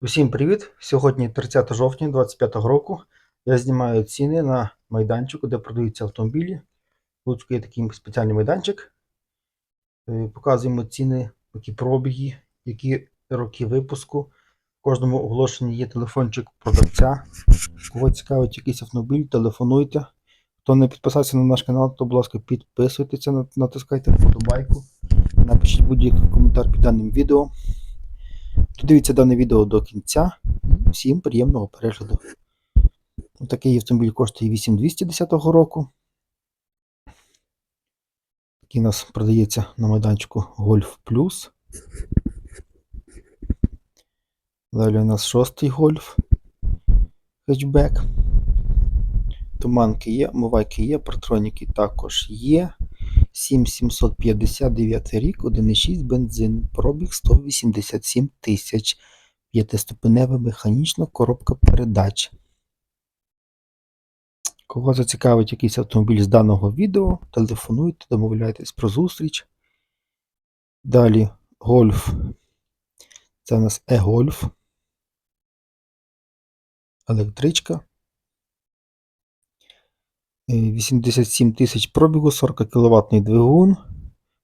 Усім привіт! Сьогодні 30 жовтня 2025 року. Я знімаю ціни на майданчику, де продаються автомобілі. Луцьку є такий спеціальний майданчик. Е, Показуємо ціни, які пробіги, які роки випуску. В кожному оголошенні є телефончик продавця. Кого цікавить якийсь автомобіль, телефонуйте. Хто не підписався на наш канал, то, будь ласка, підписуйтеся, натискайте вподобайку. Напишіть будь-який коментар під даним відео. Додивіться дане відео до кінця. Всім приємного перегляду. Такий автомобіль коштує 8210 року. Такий у нас продається на майданчику Golf Plus. Далі у нас шостий Golf хетчбек. Туманки є, омивайки є, партроніки також є. 7759 рік, 1,6 бензин, пробіг 187 тисяч. П'ятиступенева механічна коробка передач. Кого зацікавить якийсь автомобіль з даного відео, телефонуйте, домовляйтесь про зустріч. Далі гольф. Це у нас e-гольф. Електричка. Е, 87 тисяч пробігу, 40 кВт двигун.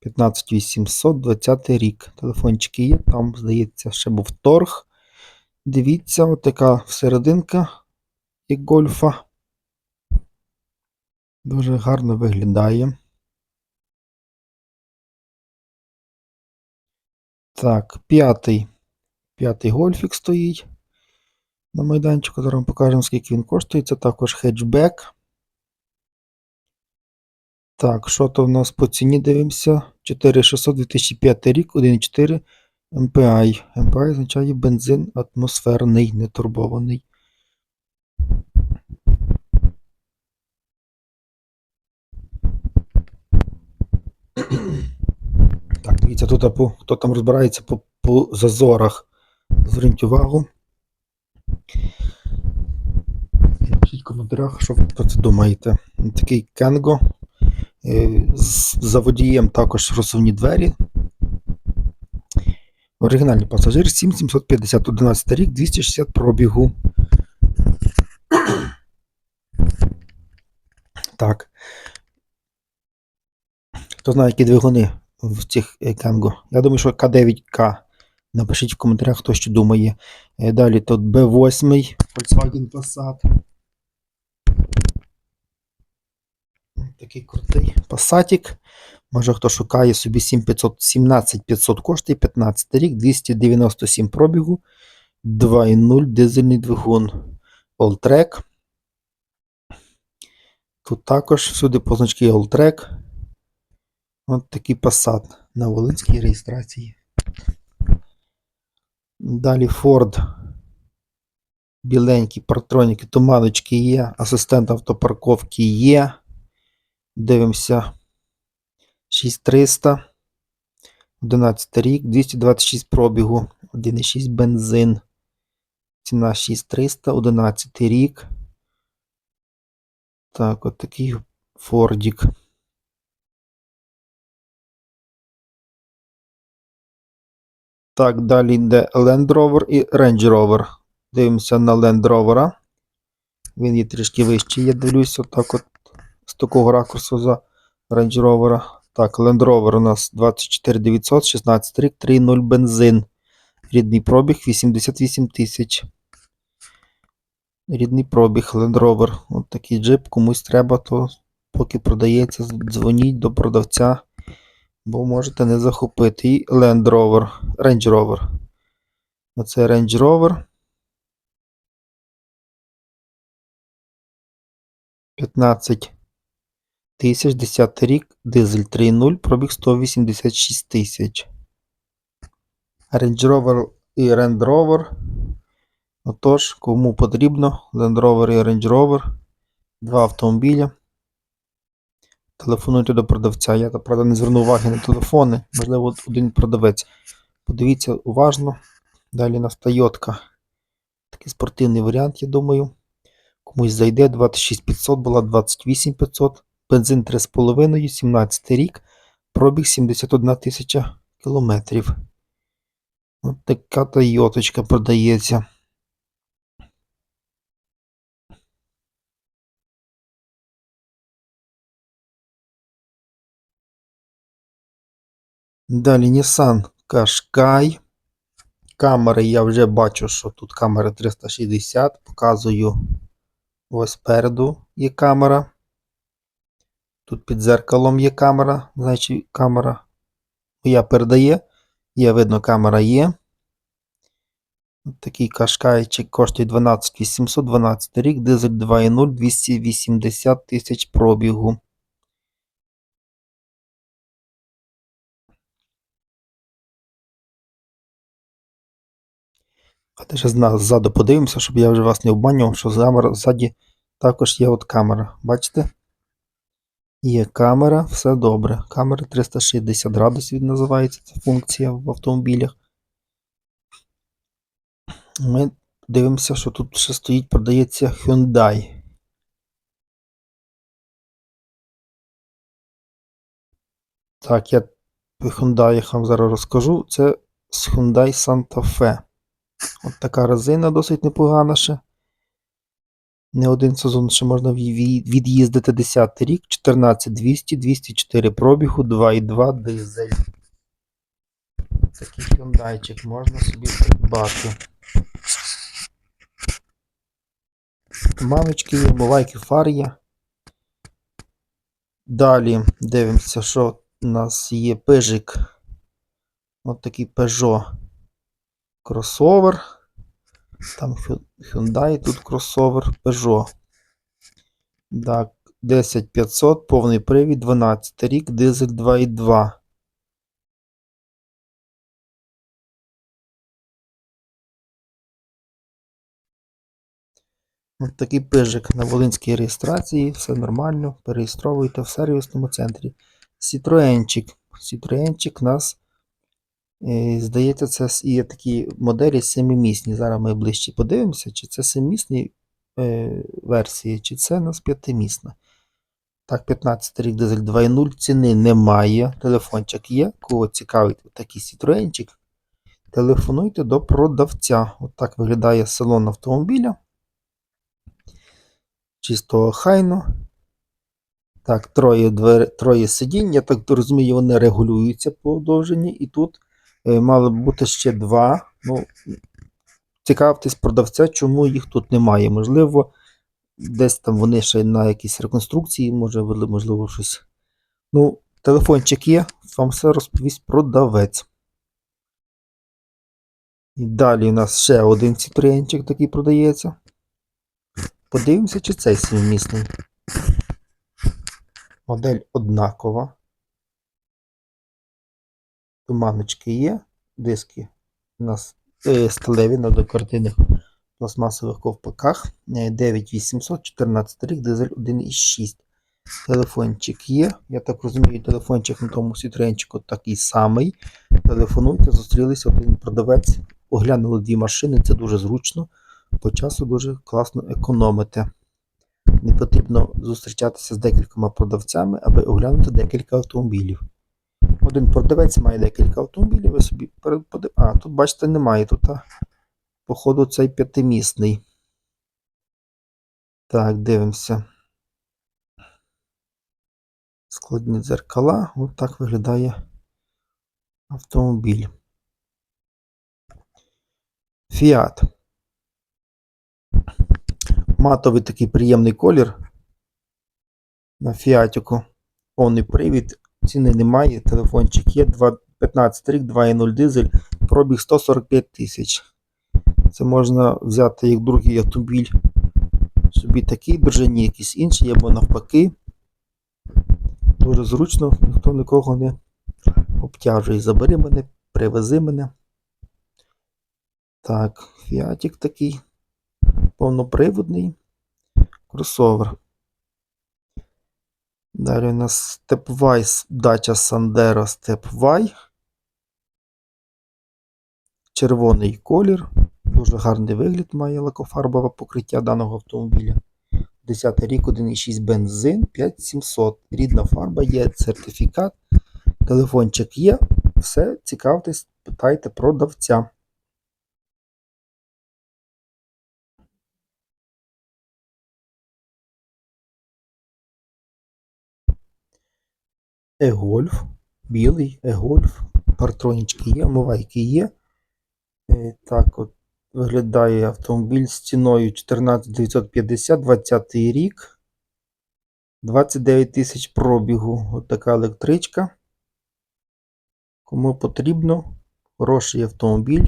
15800, 20 рік. Телефончики є, там, здається, ще був торг. Дивіться, от така всерединка як гольфа. Дуже гарно виглядає. Так, п'ятий. П'ятий гольфік стоїть на майданчику. Зараз вам покажемо, скільки він коштує. Це також хетчбек. Так, що то в нас по ціні дивимося? 4600 2005 рік, 1,4 MPI. MPI означає бензин атмосферний, нетурбований. Так, дивіться, тут хто там розбирається по, по зазорах. Зверніть увагу. Напишіть в коментарях, що ви про це думаєте. Такий Кенго. Е, За водієм також розсувні двері. Оригінальний пасажир 7750 11 рік, 260 пробігу. Так. Хто знає, які двигуни в цих е, Кенго? Я думаю, що К9К. Напишіть в коментарях, хто що думає. Е, Далі тут B8 Volkswagen Passat. Такий крутий Passatик. Може хто шукає собі 7500, 17500 коштує, 15 рік, 297 пробігу, 2.0 дизельний двигун. Alltrack. Тут також всюди позначки Alltrack. От такий Passat на Волинській реєстрації. Далі Ford. Біленькі партроніки, туманочки є, асистент автопарковки є. Дивимося. 6300. 11 рік, 226 пробігу, 1,6 бензин. Ціна 6300, 11 рік. Так, от такий Фордік. Так, далі йде Land Rover і Range Rover. Дивимося на Land Rover. Він є трішки вищий, я дивлюся, отак от з такого ракурсу за Range Rover. Так, Land Rover у нас 24900, 16 рік, 3.0 бензин. Рідний пробіг 88 тисяч. Рідний пробіг Land Rover. От такий джип, комусь треба, то поки продається, дзвоніть до продавця, бо можете не захопити. І Land Rover, Range Rover. Оце Range Rover. 15 тисяч, 10 рік, дизель 3.0, пробіг 186 тисяч. Range Rover і Land Rover. Отож, кому потрібно, Land Rover і Range Rover. Два автомобіля. Телефонуйте до продавця. Я, правда, не зверну уваги на телефони. Можливо, один продавець. Подивіться уважно. Далі у нас Toyota. Такий спортивний варіант, я думаю. Комусь зайде 26500, була 28500. Бензин 3,5, 17 рік. Пробіг 71 тисяча кілометрів. От така Тойоточка продається. Далі Nissan Qashqai. Камери я вже бачу, що тут камера 360. Показую ось спереду є камера. Тут під зеркалом є камера. Значить, камера моя передає. Є видно, камера є. Такий кашкайчик коштує 12 800, 12 рік, дизель 2.0, 280 тисяч пробігу. А теж ззаду подивимося, щоб я вже вас не обманював, що ззаді також є от камера. Бачите? Є камера, все добре. Камера 360 градусів називається ця функція в автомобілях. Ми дивимося, що тут ще стоїть, продається Hyundai. Так, я Hyundai вам зараз розкажу. Це з Hyundai Santa Fe. От така резина досить непогана ще. Не один сезон ще можна від'їздити 10 рік, 14200, 204 пробігу, 2,2 дизель. Такий Hyundai можна собі придбати. Мамочки бувайки фар є. Далі дивимося, що у нас є пижик. От такий Peugeot кросовер. Там Hyundai, тут кросовер Peugeot. Так, 10500, повний привід, 12 рік, дизель 2,2. Ось такий пижик на волинській реєстрації, все нормально, переєстровуйте в сервісному центрі. Сітроенчик. Сітроенчик у нас, здається, це є такі моделі семимісні. Зараз ми ближче подивимося, чи це семимісні е, версії, чи це у нас п'ятимісна. Так, 15 рік дизель 2.0, ціни немає. Телефончик є. Кого цікавить такий Citroenчик, телефонуйте до продавця. От виглядає салон автомобіля чисто охайно. Так, троє двер... троє сидінь, я так розумію, вони регулюються по довжині. І тут е, мало б бути ще два. Ну, Цікавтесь продавця, чому їх тут немає. Можливо, десь там вони ще на якійсь реконструкції, може, можливо, щось. Ну, телефончик є, вам все розповість продавець. І далі у нас ще один цитрієнчик такий продається. Подивимося, чи цей сімімісний. Модель однакова. Туманочки є, диски у нас е, сталеві на декоративних пластмасових ковпаках. 9800, 14 рік, дизель 1,6. Телефончик є. Я так розумію, телефончик на тому сітренчику такий самий. Телефонуйте, зустрілися один продавець, оглянули дві машини, це дуже зручно по часу дуже класно економити. Не потрібно зустрічатися з декількома продавцями, аби оглянути декілька автомобілів. Один продавець має декілька автомобілів, ви собі переподив... А, тут, бачите, немає тут. А, походу, цей п'ятимісний. Так, дивимося. Складні дзеркала. Ось так виглядає автомобіль. Фіат матовий такий приємний колір на фіатіку. Повний привід, ціни немає, телефончик є 15 рік, 2.0 дизель, пробіг 145 тисяч. Це можна взяти як другий автомобіль, собі такий держані, якийсь інший, або навпаки. Дуже зручно, ніхто нікого не обтяжує. Забери мене, привези мене. Так, фіатик такий повноприводний кросовер. Далі у нас Stepwise Dacia Sandero Stepwise. Червоний колір. Дуже гарний вигляд має лакофарбове покриття даного автомобіля. 10 рік 1,6 бензин 5700. Рідна фарба є, сертифікат, телефончик є. Все, цікавтесь, питайте продавця. Е-гольф, білий е-гольф, партронічки є, омивайки є. Е, Так от виглядає автомобіль з ціною 14950, 20 рік. 29 тисяч пробігу. От така електричка. Кому потрібно, хороший автомобіль.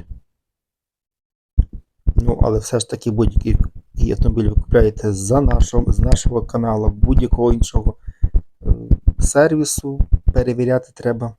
Ну, але все ж таки будь-який автомобіль ви купляєте за нашого, з нашого каналу, будь-якого іншого сервісу. Перевіряти треба